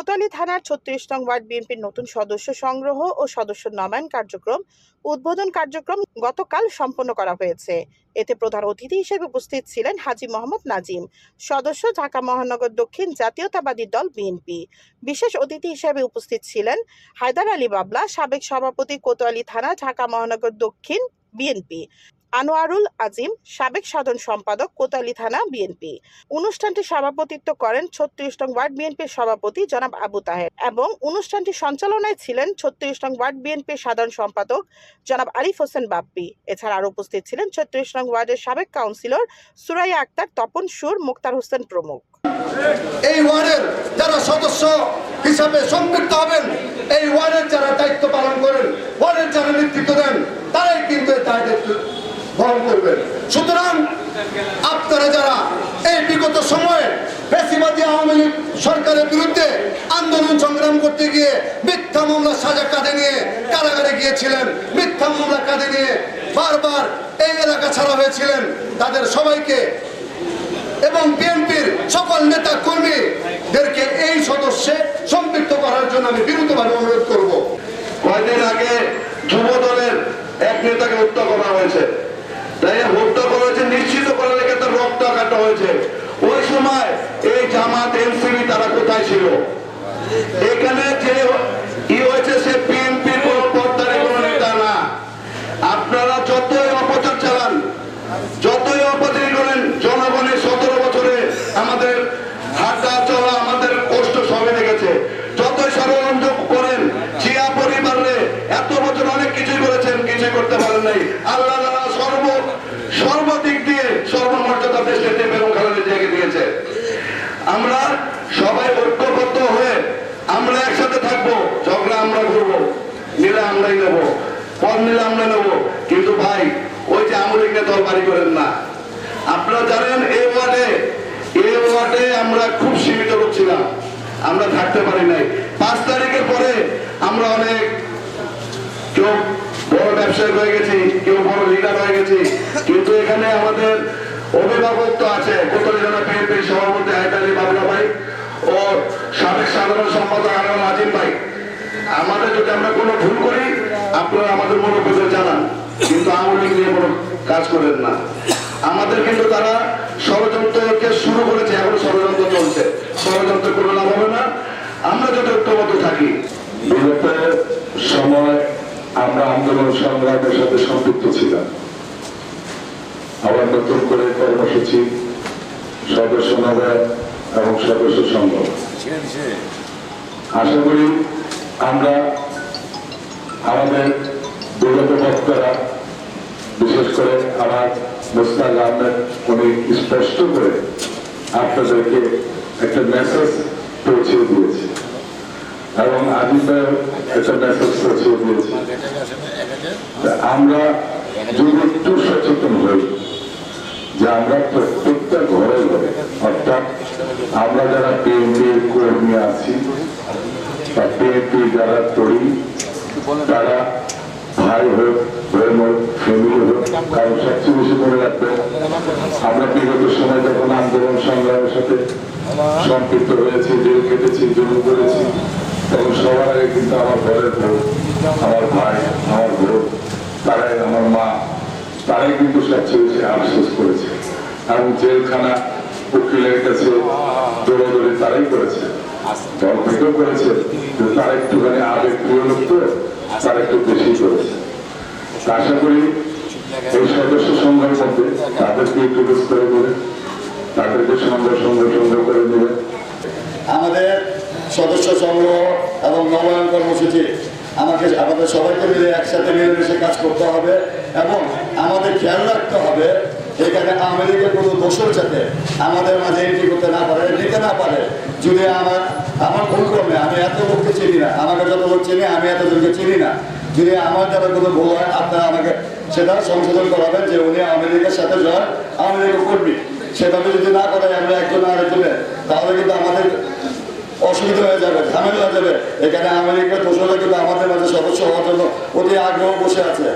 কোতোয়ালি থানার ছত্রিশ নং ওয়ার্ড বিএনপির নতুন সদস্য সংগ্রহ ও সদস্য নবায়ন কার্যক্রম উদ্বোধন কার্যক্রম গতকাল সম্পন্ন করা হয়েছে। এতে প্রধান অতিথি হিসেবে উপস্থিত ছিলেন হাজী মোহাম্মদ নাজিম, সদস্য ঢাকা মহানগর দক্ষিণ জাতীয়তাবাদী দল বিএনপি। বিশেষ অতিথি হিসেবে উপস্থিত ছিলেন হায়দার আলী বাবলা, সাবেক সভাপতি কোতোয়ালি থানা, ঢাকা মহানগর দক্ষিণ বিএনপি। আনোয়ারুল আজিম, সাবেক সাধারণ সম্পাদক, কোতালি থানা, বিএনপি। অনুষ্ঠানটি সভাপতিত্ব করেন ছত্রিশ নং ওয়ার্ড বিএনপির সভাপতি জনাব আবু তাহের এবং অনুষ্ঠানটি সঞ্চালনায় ছিলেন ছত্রিশ নং ওয়ার্ড বিএনপির সাধারণ সম্পাদক জনাব আরিফ হোসেন বাপ্পি। এছাড়া আরও উপস্থিত ছিলেন ছত্রিশ নং ওয়ার্ডের সাবেক কাউন্সিলর সুরাইয়া আক্তার, তপন সুর, মুক্তার হোসেন প্রমুখ। এই ওয়ার্ডের যারা সদস্য হিসাবে সম্পৃক্ত হবেন এই ওয়ার্ডের যারা দায়িত্ব পালন করেন ওয়ার্ডের যারা নেতৃত্ব দেন তারাই কিন্তু এই দায়িত্ব বহন করবেন। সুতরাং আপনারা যারা এই বিগত সময়ে বেশিবাদী আওয়ামী লীগ সরকারের বিরুদ্ধে আন্দোলন সংগ্রাম করতে গিয়ে মিথ্যা মামলা সাজা কাঁধে নিয়ে কারাগারে গিয়েছিলেন, মিথ্যা মামলা কাঁধে নিয়ে বারবার এই এলাকা ছাড়া হয়েছিলেন, তাদের সবাইকে এবং বিএনপির সকল নেতা কর্মীদেরকে এই সদস্যে সম্পৃক্ত করার জন্য আমি বিরুদ্ধভাবে অনুরোধ করব। কয়দিন আগে যুব দলের এক নেতাকে হত্যা করা হয়েছে। তাই হত্যা করা হয়েছে, নিশ্চিত করার লেগে তার রক্ত কাটা হয়েছে। ওই সময় এই জামাত এনসিবি তারা কোথায় ছিল? এখানে যে ই হয়েছে সে বিএনপি কোন না। আপনারা যতই অপচার চালান, যতই অপচার করেন, জনগণের সতেরো বছরে আমাদের হাঁটা চলা, আমাদের কষ্ট সবে দেখেছে। সর্বমর্যাদা দেশকে বেগম খালেদা জিয়াকে দিয়েছে। আমরা সবাই ঐক্যবদ্ধ হয়ে আমরা একসাথে থাকব, ঝগড়া আমরা করব নিলে আমরাই নেব, পদ নিলে আমরা নেব। কিন্তু ভাই, ওই যে আমলিকে তরবারি করেন না। আপনারা জানেন এই ওয়ার্ডে এই ওয়ার্ডে আমরা খুব সীমিত লোক ছিলাম। আমরা থাকতে পারি নাই। পাঁচ তারিখের পরে আমরা অনেক কেউ বড় ব্যবসায়ী হয়ে গেছি, কেউ বড় লিডার হয়ে গেছি। কিন্তু এখানে আমাদের অভিভাবক তো আছে। কোতলি জেলা বিএনপি সভাপতি হায়দারি বাবলা ভাই ও সাবেক সাধারণ সম্পাদক আনোয়ার আজিম ভাই। আমাদের যদি আমরা কোনো ভুল করি, আপনারা আমাদের মনোযোগ জানান। কিন্তু আওয়ামী লীগ নিয়ে কোনো কাজ করেন না। আমাদের কিন্তু তারা ষড়যন্ত্রকে শুরু করেছে, এখন ষড়যন্ত্র চলছে। ষড়যন্ত্র কোনো লাভ হবে না। আমরা যদি ঐক্যবদ্ধ থাকি। বিগত সময় আমরা আন্দোলন সংগ্রামের সাথে সম্পৃক্ত ছিলাম। নতুন করে কর্মসূচি সদস্য নবায়ন এবং সদস্য সংগ্রহ আশা করি আমরা আমাদের বিগত বক্তারা বিশেষ করে আমার মুস্তাক আহমেদ উনি স্পষ্ট করে আপনাদেরকে একটা মেসেজ পৌঁছে দিয়েছে। এবং আমি একটা মেসেজ পৌঁছে দিয়েছি। আমরা যদি একটু সচেতন হই যে আমরা প্রত্যেকটা ঘরে ঘরে, অর্থাৎ আমরা যারা বিএনপির কর্মী আছি বা যারা তরি, তারা ভাই হোক হোক ফ্যামিলি হোক কারণ সবচেয়ে বেশি মনে আমরা বিগত সময় যখন আন্দোলন সংগ্রামের সাথে সম্পৃক্ত হয়েছি, জেল কেটেছি জুলুম করেছি, তখন সবার আগে কিন্তু আমার ঘরের বউ, আমার ভাই, আমার বোন, তারাই আমার মা, তারাই কিন্তু সবচেয়ে বেশি আফসোস করেছে। এবং জেলখানা উকিলের কাছে দৌড়াদৌড়ি তারাই করেছে। দল থেকেও করেছে তারা একটুখানি আবেগ প্রিয় লোক তো, তারা একটু বেশি করেছে। আশা করি এই সদস্য সংঘের মধ্যে তাদেরকে একটু বেশ করে তাদেরকে সঙ্গে সঙ্গে সঙ্গে করে দেবে আমাদের সদস্য সংগ্রহ এবং নবায়ন কর্মসূচি, আমাকে আমাদের সবাইকে মিলে একসাথে মিলেমিশে কাজ করতে হবে এবং আমাদের খেয়াল রাখতে হবে এখানে আমেরিকা কোনো দোষের যাতে আমাদের মাঝে এন্ট্রি করতে না পারে, নিতে না পারে। যদি আমার আমার ভুল ক্রমে আমি এত লোককে চিনি না। আমাকে যত লোক চিনি, আমি এত লোককে চিনি না। যদি আমার দ্বারা কোনো ভুল হয়, আপনারা আমাকে সেটা সংশোধন করাবেন যে উনি আমেরিকার সাথে জয় আমেরিকা কর্মী। সেভাবে যদি না করে আমরা একজন আরেকজনে, তাহলে কিন্তু আমাদের অসুবিধা হয়ে যাবে, ঝামেলা হয়ে যাবে। এখানে আমেরিকার দোষরা কিন্তু আমাদের মাঝে সদস্য হওয়ার জন্য অতি আগ্রহ বসে আছে।